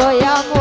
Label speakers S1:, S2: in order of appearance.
S1: Gaya